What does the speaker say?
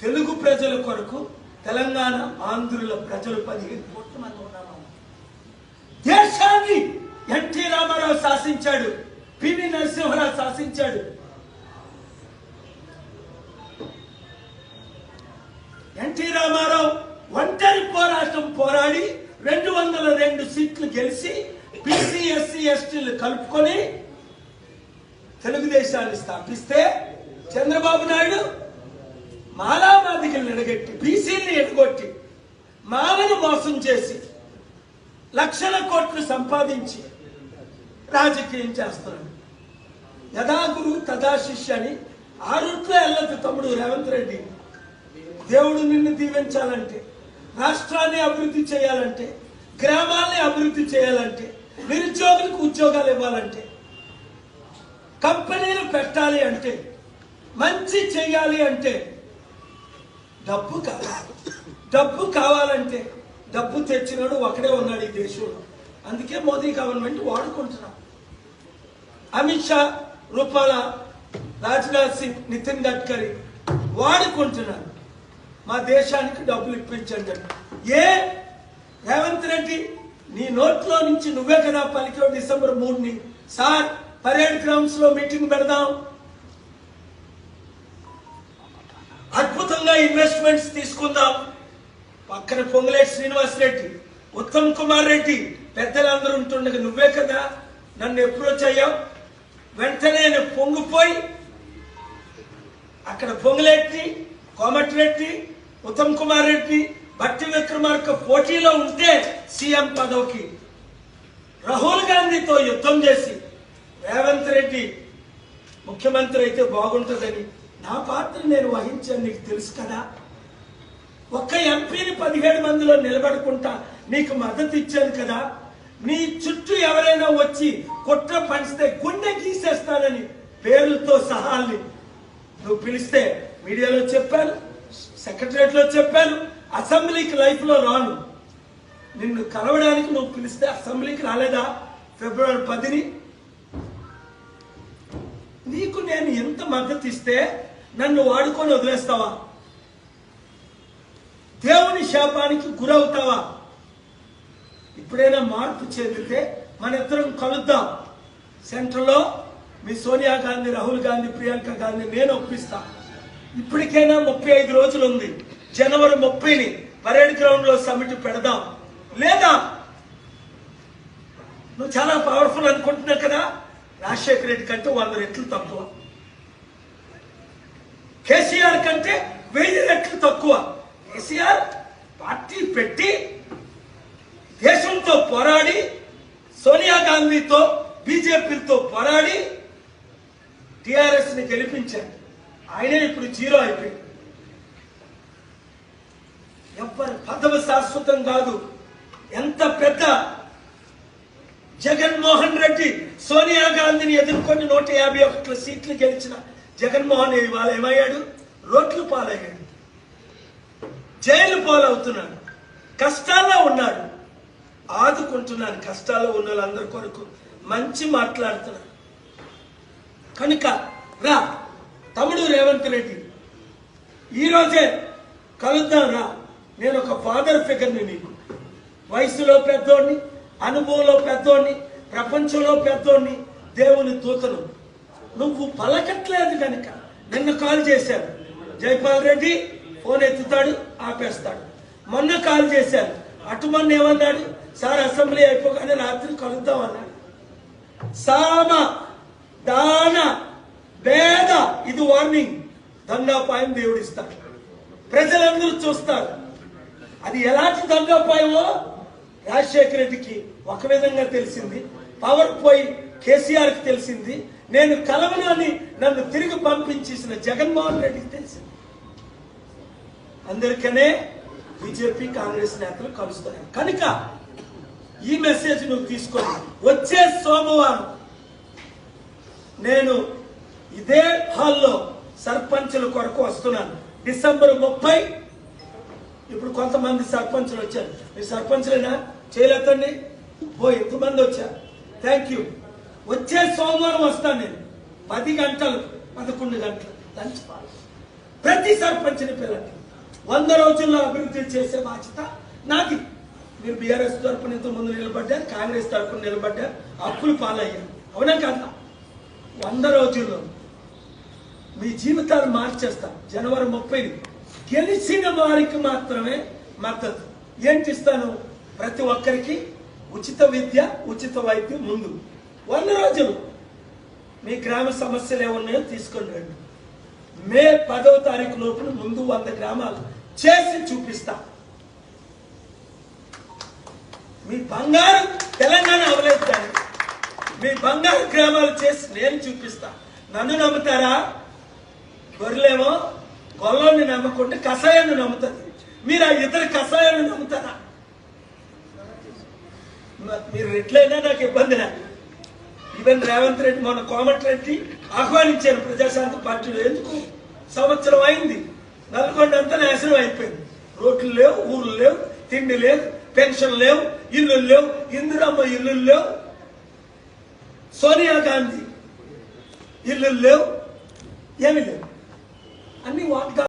తెలుగు ప్రజల కొరకు తెలంగాణ ఆంధ్రుల ప్రజలు పదిహేను కోట్ల మంది ఉన్నాము దేశాన్ని ఎన్టీ రామారావు శాసించాడు పివి నరసింహరావు శాసించాడు. ఎన్టీ రామారావు ఒంటరి పోరాటం పోరాడి రెండు వందల రెండు సీట్లు గెలిచి బీసీ ఎస్సీ ఎస్టీలు కలుపుకొని తెలుగుదేశాన్ని స్థాపిస్తే చంద్రబాబు నాయుడు మాలామాదికల్ని ఎడగట్టి బీసీని ఎడగొట్టి మాలను మోసం చేసి లక్షల కోట్లు సంపాదించి రాజకీయం చేస్తున్నాడు యథా గురు తదా శిష్య అని ఆ రూట్లో వెళ్ళదు తమ్ముడు రేవంత్ రెడ్డి. దేవుడు నిన్ను దీవించాలంటే రాష్ట్రాన్ని అభివృద్ధి చేయాలంటే గ్రామాల్ని అభివృద్ధి చేయాలంటే నిరుద్యోగులకు ఉద్యోగాలు ఇవ్వాలంటే కంపెనీలు పెట్టాలి అంటే మంచి చేయాలి అంటే డబ్బు కావాలి డబ్బు కావాలంటే డబ్బు తెచ్చినాడు ఒకడే ఉన్నాడు ఈ దేశంలో. అందుకే మోదీ గవర్నమెంట్ వాడుకుంటున్నాం. అమిత్ షా రూపాల రాజ్నాథ్ సింగ్ నితిన్ గడ్కరీ వాడుకుంటున్నారు. మా దేశానికి డబ్బులు ఇప్పించండి ఏ? రేవంత్ రెడ్డి నీ నోట్లో నుంచి నువ్వే కదా పలికావు డిసెంబర్ మూడుని. సార్ పరేడ్ గ్రౌండ్స్లో మీటింగ్ పెడదాం. ఇన్వెస్ట్మెంట్స్ తీసుకుందాం. పక్కన పొంగులేటి శ్రీనివాస్ రెడ్డి ఉత్తమ్ కుమార్ రెడ్డి పెద్దలందరూ ఉంటుండగా నువ్వే కదా? నన్ను అప్రోచ్ అయ్యావు వెంటనే నేను పొంగిపోయి అక్కడ పొంగులేటి కోమటిరెడ్డి ఉత్తమ్ కుమార్ రెడ్డి భట్టి విక్రమార్క పోటీలో ఉంటే సీఎం పదవికి రాహుల్ గాంధీతో యుద్ధం చేసి రేవంత్ రెడ్డి ముఖ్యమంత్రి అయితే బాగుంటుందని నా పాత్ర నేను వహించాను నీకు తెలుసు కదా. ఒక్క ఎంపీని పదిహేడు మందిలో నిలబడుకుంటా నీకు మద్దతు ఇచ్చాను కదా. నీ చుట్టూ ఎవరైనా వచ్చి కుట్ర పంచితే గుండె గీసేస్తానని పేర్లతో సహాల్ని నువ్వు పిలిస్తే మీడియాలో చెప్పాను సెక్రటరేట్లో చెప్పాను అసెంబ్లీకి లైఫ్లో రాను. నిన్ను కలవడానికి నువ్వు పిలిస్తే అసెంబ్లీకి రాలేదా? ఫిబ్రవరి పదిని. నీకు నేను ఎంత మద్దతు ఇస్తే నన్ను వాడుకొని వదిలేస్తావా? దేవుని శాపానికి గురవుతావా? ఇప్పుడైనా మార్పు చెందితే మన ఇద్దరం కలుద్దాం. సెంటర్లో మీ సోనియా గాంధీ రాహుల్ గాంధీ ప్రియాంక గాంధీ నేను ఒప్పిస్తా. ఇప్పటికైనా ముప్పై ఐదు రోజులు ఉంది జనవరి ముప్పైని పరేడ్ గ్రౌండ్లో సమిట్ పెడదాం. లేదా నువ్వు చాలా పవర్ఫుల్ అనుకుంటున్నావు కదా? రాజశేఖర రెడ్డి కంటే వంద రెట్లు తక్కువ. కేసీఆర్ కంటే వెయ్యి రెట్లు తక్కువ. కేసీఆర్ పార్టీ పెట్టి దేశంతో పోరాడి సోనియా గాంధీతో బీజేపీతో పోరాడి టిఆర్ఎస్ని గెలిపించారు. ఆయనే ఇప్పుడు జీరో అయిపోయింది. ఎవ్వరి పదవి శాశ్వతం కాదు. ఎంత పెద్ద జగన్మోహన్ రెడ్డి సోనియా గాంధీని ఎదుర్కొని నూట యాభై ఒకటి సీట్లు గెలిచిన జగన్మోహన్ ఇవాళ ఏమయ్యాడు? రోడ్లు పాలయ్యాడు. జైలు పాలవుతున్నాడు. కష్టాల్లో ఉన్నాడు. ఆదుకుంటున్నాను. కష్టాల్లో ఉన్న వాళ్ళందరి కొరకు మంచి మాట్లాడుతున్నాను కనుక రా తమ్ముడు రేవంత్ రెడ్డి. ఈరోజే కలుద్దాం రా. నేను ఒక ఫాదర్ ఫిగర్ని నీకు. వయసులో పెద్దోడిని అనుభవంలో పెద్దోడిని ప్రపంచంలో పెద్దోడిని దేవుని దూతను. నువ్వు పలకట్లేదు కనుక నిన్న కాల్ చేశాను. జైపాల్ రెడ్డి ఫోన్ ఎత్తుతాడు ఆపేస్తాడు. మొన్న కాల్ చేశాను. అటు మొన్న ఏమన్నాడు? సార్ అసెంబ్లీ అయిపోగానే రాత్రి కలుద్దాం అన్నాడు. సామ దాన భేద ఇది వార్నింగ్ దండాపాయం దేవుడిస్తాడు ప్రజలందరూ చూస్తారు. అది ఎలాంటి దండోపాయమో? రాజశేఖర రెడ్డికి ఒక విధంగా తెలిసింది. పవర్ పోయి కేసీఆర్కి తెలిసింది. నేను కలవను అని నన్ను తిరిగి పంపించేసిన జగన్మోహన్ రెడ్డికి తెలిసింది అందరికనే బీజేపీ కాంగ్రెస్ నేతలు కలుస్తున్నారు. కనుక ఈ మెసేజ్ నువ్వు తీసుకొని వచ్చే సోమవారం నేను ఇదే హాల్లో సర్పంచుల కొరకు వస్తున్నాను. డిసెంబర్ ముప్పై. ఇప్పుడు కొంతమంది సర్పంచులు వచ్చారు. మీరు సర్పంచులైనా? చేయలేదండి? ఓ ఎంతమంది వచ్చారు? Thank you. వచ్చే సోమవారం వస్తాను నేను. పది గంటలు పదకొండు గంటలు లంచ్ ప్రతి సర్పంచ్ని పిల్లలు వంద రోజుల్లో అభివృద్ధి చేసే బాధ్యత నాది. మీరు బీఆర్ఎస్ తరపున ఇంత ముందు నిలబడ్డారు కాంగ్రెస్ తరపున నిలబడ్డారు అప్పులు పాలయ్యారు. అవునా కదా? వంద రోజుల్లో మీ జీవితాలు మార్చేస్తా. జనవరి ముప్పై గెలిచిన వారికి మాత్రమే మద్దతు. ఏంటి ఇస్తాను ప్రతి ఒక్కరికి ఉచిత విద్య ఉచిత వైద్యం ముందు. వంద రోజులు. మీ గ్రామ సమస్యలు ఏమున్నాయో తీసుకొని రండి. మే పదవ తారీఖు లోపల ముందు వంద గ్రామాలు చేసి చూపిస్తా. మీ బంగారు తెలంగాణ అవలేదు దాన్ని మీ బంగారు గ్రామాలు చేసి నేను చూపిస్తా. నన్ను నమ్ముతారా? గొర్రెలేమో గొల్లోని నమ్మకుంటే కషాయాన్ని నమ్ముతుంది మీరు ఆ ఇతర కషాయాన్ని నమ్ముతారా? మీరు ఎట్లయినా నాకు ఇబ్బంది లేదు. ఈవెన్ రేవంత్ రెడ్డి మొన్న కోమటిరెడ్డి ఆహ్వానించారు ప్రజాశాంతి పార్టీలో. ఎందుకు? సంవత్సరం అయింది. నల్గొండ అంతా నాశనం అయిపోయింది. రోడ్లు లేవు ఊర్లు లేవు తిండి లేవు పెన్షన్ లేవు ఇల్లు లేవు ఇందిరమ్మ ఇల్లు లేవు సోనియా గాంధీ ఇల్లు లేవు ఏమి లేవు. అన్ని వాగ్దానం